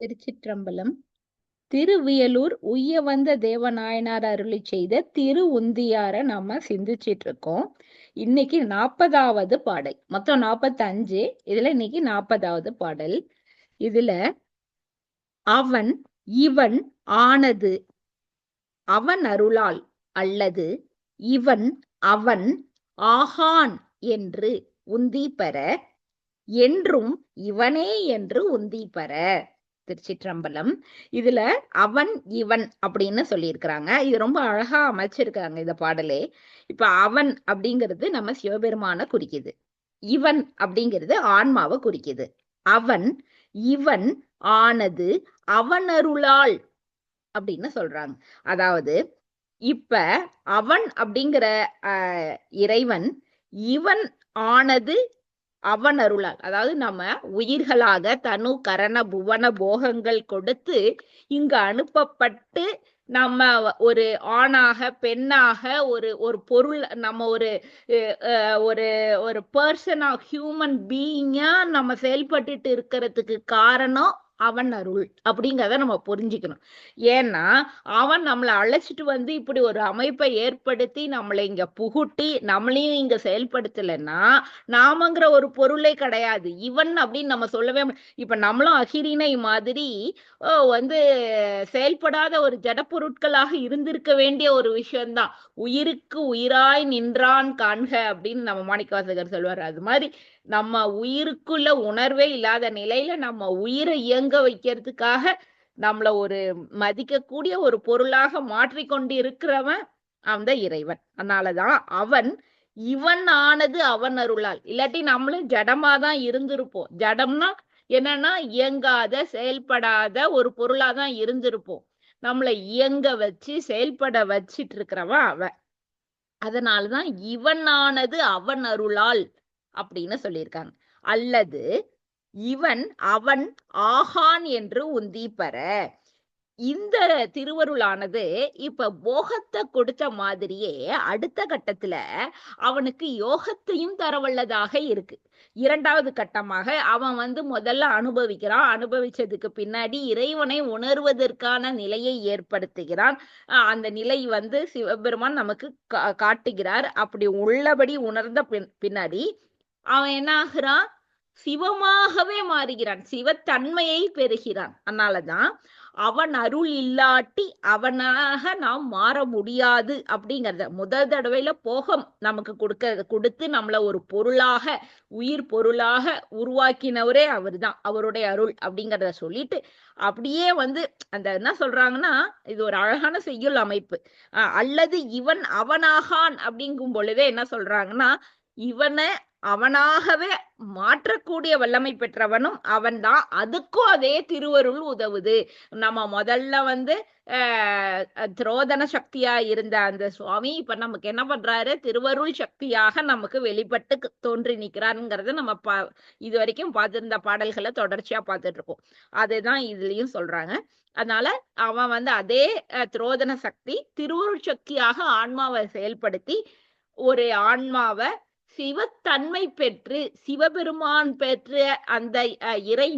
திருச்சிற்றம்பலம். திருவியலூர் உய்ய வந்த தேவநாயனார் அருளி செய்த திரு உந்தியார நம்ம சிந்திச்சிட்டு இருக்கோம் இன்னைக்கு நாற்பதாவது பாடல். மொத்தம் நாற்பத்தஞ்சு இதுல இன்னைக்கு நாற்பதாவது பாடல். இதுல அவன் இவன் ஆனது அவன் அருளால் அல்லது இவன் அவன் ஆகான் என்று உந்தி பெற என்றும் இவனே என்று உந்தி பெற திருச்சிற்றம்பலம். இதுல அவன் இவன் அப்படின்னு சொல்லியிருக்கிறாங்க. இது ரொம்ப அழகா அமைச்சிருக்காங்க இந்த பாடலே. இப்ப அவன் அப்படிங்கிறது நம்ம சிவபெருமான குறிக்குது. இவன் அப்படிங்கிறது ஆன்மாவை குறிக்குது. அவன் இவன் ஆனது அவனருளால் அப்படின்னு சொல்றாங்க. அதாவது இப்ப அவன் அப்படிங்கிற அஹ், இறைவன் இவன் ஆனது அவன் அருளால். அதாவது நம்ம உயிர்களாக தனு கரண புவன போகங்கள் கொடுத்து இங்கு அனுப்பப்பட்டு நம்ம ஒரு ஆணாக பெண்ணாக ஒரு ஒரு பொருள் நம்ம ஒரு ஒரு ஒரு ஒரு ஆஃப் ஹியூமன் பீயிங்கா நம்ம செயல்பட்டுட்டு இருக்கிறதுக்கு காரணம் அவன் அருள் அப்படிங்கிறத நம்ம புரிஞ்சுக்கணும். ஏன்னா அவன் நம்மளை அழைச்சிட்டு வந்து இப்படி ஒரு அமைப்பை ஏற்படுத்தி நம்மளை இங்க புகுட்டி நம்மளையும் இங்க செயல்படுத்தலைன்னா நாமங்கிற ஒரு பொருளே கிடையாது. இவன் அப்படின்னு நம்ம சொல்லவே இப்ப நம்மளும் அகிரினை மாதிரி ஓ, வந்து செயல்படாத ஒரு ஜட பொருட்களாக இருந்திருக்க வேண்டிய ஒரு விஷயம்தான். உயிருக்கு உயிராய் நின்றான் காண்க அப்படின்னு நம்ம மாணிக்கவாசகர் சொல்வார். அது மாதிரி நம்ம உயிருக்குள்ள உணர்வே இல்லாத நிலையில நம்ம உயிரை இயங்க வைக்கிறதுக்காக நம்மள ஒரு மதிக்கக்கூடிய ஒரு பொருளாக மாற்றிக்கொண்டு இருக்கிறவன் அந்த இறைவன். அதனாலதான் அவன் இவன் ஆனது அவன் அருளால். இல்லாட்டி நம்மளும் ஜடமா தான் இருந்திருப்போம். ஜடம்னா என்னன்னா இயங்காத செயல்படாத ஒரு பொருளா தான் இருந்திருப்போம். நம்மளை இயங்க வச்சு செயல்பட வச்சிட்டு இருக்கிறவன் அவன். அதனாலதான் இவன் ஆனது அவன் அருளால் அப்படின்னு சொல்லியிருக்காங்க. அல்லது இவன் அவன் ஆகான் என்று உந்தி பெற இந்த திருவருளானது இப்ப போகத்தை கொடுத்த மாதிரியே அடுத்த கட்டத்துல அவனுக்கு யோகத்தையும் தரவல்லதாக இருக்கு. இரண்டாவது கட்டமாக அவன் வந்து முதல்ல அனுபவிக்கிறான். அனுபவிச்சதுக்கு பின்னாடி இறைவனை உணர்வதற்கான நிலையை ஏற்படுத்துகிறான். அந்த நிலை வந்து சிவபெருமான் நமக்கு கா- காட்டுகிறார். அப்படி உள்ளபடி உணர்ந்த பின் பின்னாடி அவன் என்ன ஆகுறான் சிவமாகவே மாறுகிறான். சிவத்தன்மையை பெறுகிறான். அதனாலதான் அவன் அருள் இல்லாட்டி அவனாக நாம் மாற முடியாது அப்படிங்கறத முதல் தடவையில போகம் நமக்கு கொடுக்க கொடுத்து நம்மள ஒரு பொருளாக உயிர் பொருளாக உருவாக்கினவரே அவர்தான். அவருடைய அருள் அப்படிங்கறத சொல்லிட்டு அப்படியே வந்து அந்த என்ன சொல்றாங்கன்னா இது ஒரு அழகான செய்யுள் அமைப்பு. அஹ் அல்லது இவன் அவனாகான் அப்படிங்கும் பொழுதே என்ன சொல்றாங்கன்னா இவனை அவனாகவே மாற்றக்கூடிய வல்லமை பெற்றவனும் அவன்தான். அதுக்கும் அதே திருவருள் உதவுது. நம்ம முதல்ல வந்து ஆஹ் சக்தியா இருந்த அந்த சுவாமி இப்ப நமக்கு என்ன பண்றாரு? திருவருள் சக்தியாக நமக்கு வெளிப்பட்டு தோன்றி நிக்கிறாருங்கிறத நம்ம பா இது வரைக்கும் பார்த்திருந்த பாடல்களை தொடர்ச்சியா பார்த்துட்டு இருக்கோம் அதுதான் இதுலயும் சொல்றாங்க. அதனால அவன் வந்து அதே துரோதன சக்தி திருவருள் சக்தியாக ஆன்மாவை செயல்படுத்தி ஒரு ஆன்மாவை சிவத்தன்மை பெற்று சிவபெருமான் பெற்ற அந்த இறை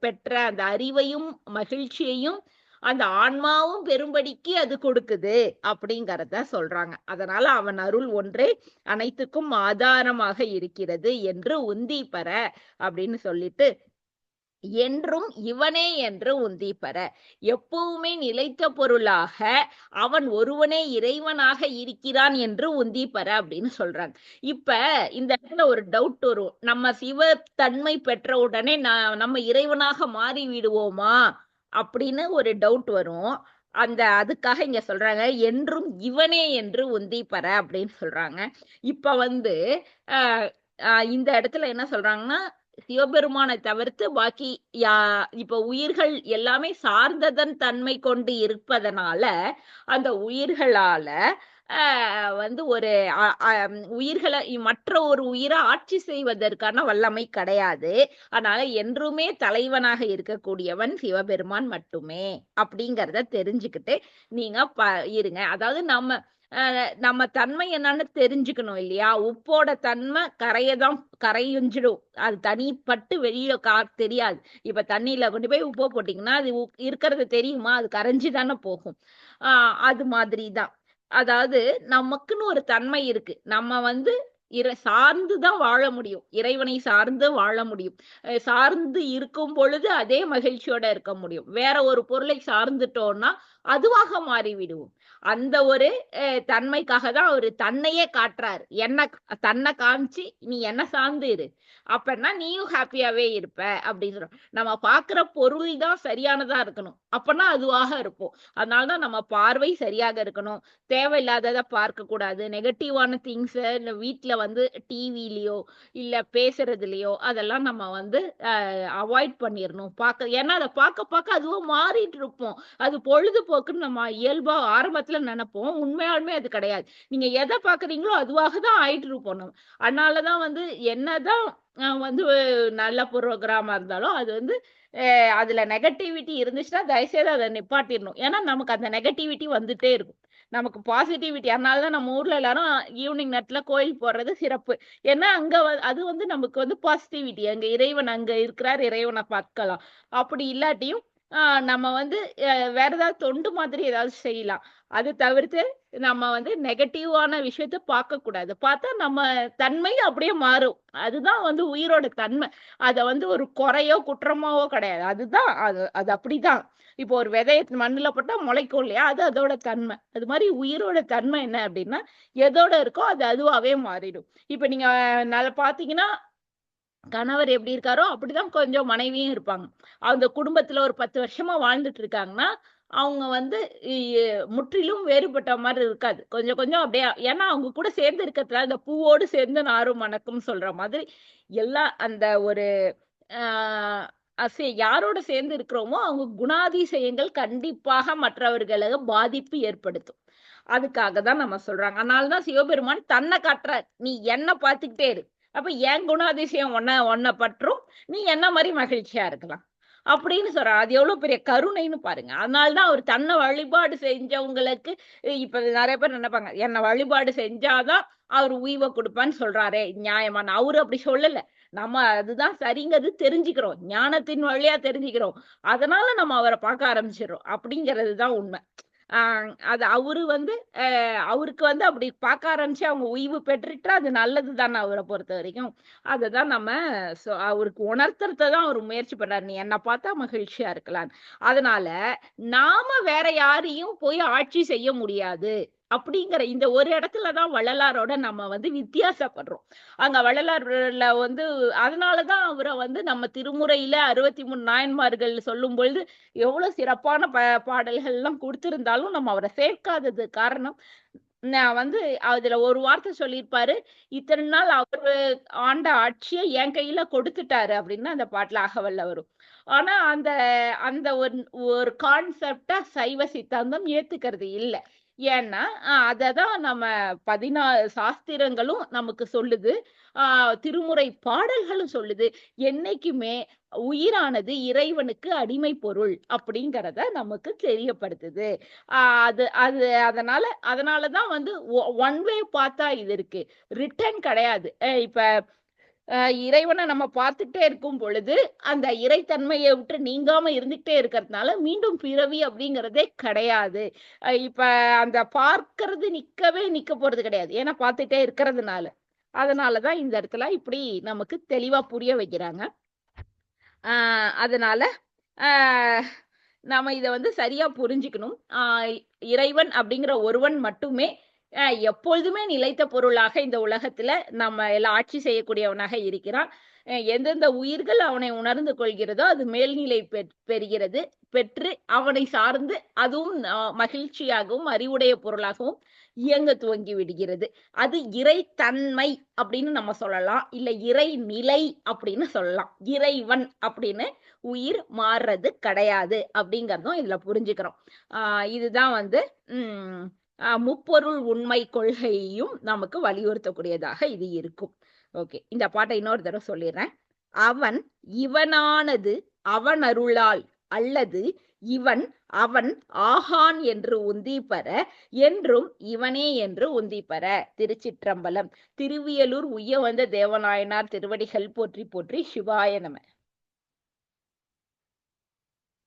பெற்ற அந்த அறிவையும் மகிழ்ச்சியையும் அந்த ஆன்மாவும் பெரும்படிக்கு அது கொடுக்குது அப்படிங்கறத சொல்றாங்க. அதனால அவன் அருள் ஒன்றே அனைத்துக்கும் ஆதாரமாக இருக்கிறது என்று உந்தி பெற அப்படின்னு சொல்லிட்டு என்றும் இவனே என்று உந்திப்பற எப்பவுமே நிலைத்த பொருளாக அவன் ஒருவனே இறைவனாக இருக்கிறான் என்று உந்திப்பற அப்படின்னு சொல்றாங்க. இப்ப இந்த இடத்துல ஒரு டவுட் வரும். நம்ம சிவ தன்மை பெற்ற உடனே நம்ம இறைவனாக மாறி விடுவோமா அப்படின்னு ஒரு டவுட் வரும். அந்த அதுக்காக இங்க சொல்றாங்க என்றும் இவனே என்று உந்திப்பற அப்படின்னு சொல்றாங்க. இப்ப வந்து ஆஹ் இந்த இடத்துல என்ன சொல்றாங்கன்னா சிவபெருமானை தவிர்த்து பாக்கி யா இப்ப உயிர்கள் எல்லாமே சார்ந்ததன் தன்மை கொண்டு இருப்பதனால அந்த உயிர்களால வந்து ஒரு அ- உயிர்களை மற்ற ஒரு உயிரை ஆட்சி செய்வதற்கான வல்லமை கிடையாது. அதனால என்றுமே தலைவனாக இருக்கக்கூடியவன் சிவபெருமான் மட்டுமே அப்படிங்கிறத தெரிஞ்சுக்கிட்டு நீங்க ப இருங்க. அதாவது நம்ம நம்ம தன்மை என்னன்னு தெரிஞ்சுக்கணும் இல்லையா? உப்போட தன்மை கரையதான் கரையுஞ்சிடும். அது தனிப்பட்டு வெளியில கா தெரியாது. இப்ப தண்ணியில கொண்டு போய் உப்பு போட்டீங்கன்னா அது இருக்கிறது தெரியுமா? அது கரைஞ்சி தானே போகும். ஆஹ் அது மாதிரி தான் அதாவது நமக்குன்னு ஒரு தன்மை இருக்கு. நம்ம வந்து இறை சார்ந்துதான் வாழ முடியும். இறைவனை சார்ந்து வாழ முடியும். சார்ந்து இருக்கும் பொழுது அதே மகிழ்ச்சியோட இருக்க முடியும். வேற ஒரு பொருளை சார்ந்துட்டோம்னா அதுவாக மாறிவிடுவோம். அந்த ஒரு தன்மைக்காக தான் அவரு தன்னையே காட்டுறாரு. என்ன தன்னை காமிச்சு நீ என்ன சார்ந்து இரு. அப்பன்னா நீயும் ஹாப்பியாவே இருப்ப. அப்படின்னு சொல்றோம் நம்ம பாக்குற பொருள் தான் சரியானதா இருக்கணும். அப்பனா அதுவாக இருப்போம். அதனாலதான் நம்ம பார்வை சரியாக இருக்கணும். தேவையில்லாததை பார்க்க கூடாது. நெகட்டிவான திங்ஸ் வீட்டுல வந்து டிவிலயோ இல்ல பேசுறதுலயோ அதெல்லாம் நம்ம வந்து அவாய்ட் பண்ணிடணும் பார்க்க ஏன்னா அதை பார்க்க பார்க்க அதுவும் மாறிட்டு இருப்போம். அது பொழுதுபோக்குன்னு நம்ம இயல்பா ஆரம்பத்துல நினைப்போம். உண்மையாலுமே அது கிடையாது. நீங்க எதை பாக்குறீங்களோ அதுவாக தான் ஆயிட்டு இருப்போம் நம்ம. அதனாலதான் வந்து என்னதான் வந்து நல்ல ப்ரோக்ராமா இருந்தாலும் அது வந்து அதுல நெகட்டிவிட்டி இருந்துச்சுன்னா தயவுசெய்து அதை நிப்பாட்டிடணும். ஏன்னா நமக்கு அந்த நெகட்டிவிட்டி வந்துட்டே இருக்கும். நமக்கு பாசிட்டிவிட்டி அதனால தான் நம்ம ஊர்ல எல்லாரும் ஈவினிங் நேரத்துல கோயில் போடுறது சிறப்பு. ஏன்னா அங்க அது வந்து நமக்கு வந்து பாசிட்டிவிட்டி அங்க இறைவன் அங்க இருக்கிறார் இறைவனை பார்க்கலாம். அப்படி இல்லாட்டியும் நம்ம வந்து வேற ஏதாவது தொண்டு மாதிரி ஏதாவது செய்யலாம். அது தவிர்த்து நம்ம வந்து நெகட்டிவான விஷயத்த பார்க்க கூடாது. பார்த்தா நம்ம தன்மை அப்படியே மாறும். அதுதான் வந்து உயிரோட தன்மை. அத வந்து ஒரு குறையோ குற்றமாவோ கிடையாது. அதுதான் அது அது அப்படிதான். இப்போ ஒரு விதைய மண்ணுல போட்டா முளைக்கும் இல்லையா? அது அதோட தன்மை. அது மாதிரி உயிரோட தன்மை என்ன அப்படின்னா எதோட இருக்கோ அது அதுவாவே மாறிடும். இப்ப நீங்க நல்லா பாத்தீங்கன்னா கணவர் எப்படி இருக்காரோ அப்படிதான் கொஞ்சம் மனைவியும் இருப்பாங்க. அந்த குடும்பத்துல ஒரு பத்து வருஷமா வாழ்ந்துட்டு இருக்காங்கன்னா அவங்க வந்து முற்றிலும் வேறுபட்ட மாதிரி இருக்காது. கொஞ்சம் கொஞ்சம் அப்படியே ஏன்னா அவங்க கூட சேர்ந்து இருக்கிறதுல அந்த பூவோடு சேர்ந்து நாரும் மணக்கும் சொல்ற மாதிரி எல்லா அந்த ஒரு ஆஹ் அசை யாரோட சேர்ந்து இருக்கிறோமோ அவங்க குணாதிசயங்கள் கண்டிப்பாக மற்றவர்களுக்கு பாதிப்பு ஏற்படுத்தும். அதுக்காக தான் நம்ம சொல்றாங்க. அதனாலதான் சிவபெருமான் தன்னை காட்டுறார். நீ என்ன பார்த்துக்கிட்டே இரு. அப்ப என் குணாதிசயம் ஒன்ன ஒன்ன பற்றும் நீ என்ன மாதிரி மகிழ்ச்சியா இருக்கலாம்? அப்படின்னு சொல்றா. அது எவ்வளவு பெரிய கருணைன்னு பாருங்க. அதனாலதான் அவர் தன்னை வழிபாடு செஞ்சவங்களுக்கு இப்ப நிறைய பேர் நினைப்பாங்க என்னை வழிபாடு செஞ்சாதான் அவர் உய்வை கொடுப்பான்னு சொல்றாரே நியாயமான அவரு அப்படி சொல்லல. நம்ம அதுதான் சரிங்கிறது தெரிஞ்சுக்கிறோம். ஞானத்தின் வழியா தெரிஞ்சுக்கிறோம். அதனால நம்ம அவரை பார்க்க ஆரம்பிச்சிடறோம். அப்படிங்கிறது தான் உண்மை. அது அவரு வந்து அவருக்கு வந்து அப்படி பார்க்க ஆரம்பிச்சு அவங்க உய்வு பெற்றுட்டா அது நல்லது தானே அவரை பொறுத்த வரைக்கும். அதை தான் நம்ம அவருக்கு உணர்த்துறத தான் அவர் முயற்சி பண்றாரு. நீ என்னை பார்த்தா மகிழ்ச்சியா இருக்கலாம். அதனால நாம வேற யாரையும் போய் ஆட்சி செய்ய முடியாது. அப்படிங்கிற இந்த ஒரு இடத்துலதான் வள்ளலாரோட நம்ம வந்து வித்தியாசப்படுறோம். அங்க வள்ளலார்ல வந்து அதனாலதான் அவரை வந்து நம்ம திருமுறையில அறுபத்தி மூணு நாயன்மார்கள் சொல்லும் பொழுது எவ்வளவு சிறப்பான ப பாடல்கள் எல்லாம் கொடுத்திருந்தாலும் நம்ம அவரை சேர்க்காதது காரணம். நான் வந்து அதுல ஒரு வார்த்தை சொல்லியிருப்பாரு இத்தனை நாள் அவரு ஆண்ட ஆட்சியை என் கையில கொடுத்துட்டாரு அப்படின்னு அந்த பாட்டுல அகவல்ல வரும். ஆனா அந்த அந்த ஒரு ஒரு கான்செப்டா சைவ சித்தாந்தம் ஏத்துக்கிறது இல்ல. ஏன்னா அததான் நம்ம பதினாறு சாஸ்திரங்களும் நமக்கு சொல்லுது. ஆஹ் திருமுறை பாடல்களும் சொல்லுது. என்னைக்குமே உயிரானது இறைவனுக்கு அடிமை பொருள் அப்படிங்கிறத நமக்கு தெரியப்படுத்துது. ஆஹ் அது அது அதனால அதனாலதான் வந்து ஒன் வே பார்த்தா இது இருக்கு. ரிட்டர்ன் கிடையாது. இப்ப இறைவனை நம்ம பார்த்துட்டே இருக்கும் பொழுது அந்த இறைத்தன்மையை விட்டு நீங்காம இருந்துகிட்டே இருக்கிறதுனால மீண்டும் பிறவி அப்படிங்கிறதே கிடையாது. இப்ப அந்த பார்க்கறது நிக்கவே நிக்க போறது கிடையாது. ஏன்னா பார்த்துட்டே இருக்கிறதுனால. அதனாலதான் இந்த இடத்துல இப்படி நமக்கு தெளிவா புரிய வைக்கிறாங்க. ஆஹ் அதனால ஆஹ் நாம இத வந்து சரியா புரிஞ்சுக்கணும். ஆஹ் இறைவன் அப்படிங்கிற ஒருவன் மட்டுமே எப்பொழுதுமே நிலைத்த பொருளாக இந்த உலகத்துல நம்ம எல்லாம் ஆட்சி செய்யக்கூடியவனாக இருக்கிறான். எந்தெந்த உயிர்கள் அவனை உணர்ந்து கொள்கிறதோ அது மேல்நிலை பெற்- பெறுகிறது. பெற்று அவனை சார்ந்து அதுவும் மகிழ்ச்சியாகவும் அறிவுடைய பொருளாகவும் இயங்க துவங்கி விடுகிறது. அது இறைத்தன்மை அப்படின்னு நம்ம சொல்லலாம். இல்ல இறை நிலை அப்படின்னு சொல்லலாம். இறைவன் அப்படின்னு உயிர் மாறுறது கிடையாது அப்படிங்கறதும் இதுல புரிஞ்சுக்கிறோம். ஆஹ் இதுதான் வந்து உம் முப்பொருள் உண்மை கொள்கையையும் நமக்கு வலியுறுத்தக்கூடியதாக இது இருக்கும். ஓகே இந்த பாட்டை இன்னொரு தடவை சொல்லிடுறேன். அவன் இவனானது அவன் அருளால் அல்லது இவன் அவன் ஆகான் என்று உந்தி பெற என்றும் இவனே என்று உந்தி பெற திருச்சிற்றம்பலம். திருவியலூர் உய்ய வந்த தேவநாயனார் திருவடிகள் போற்றி போற்றி சிவாய நம.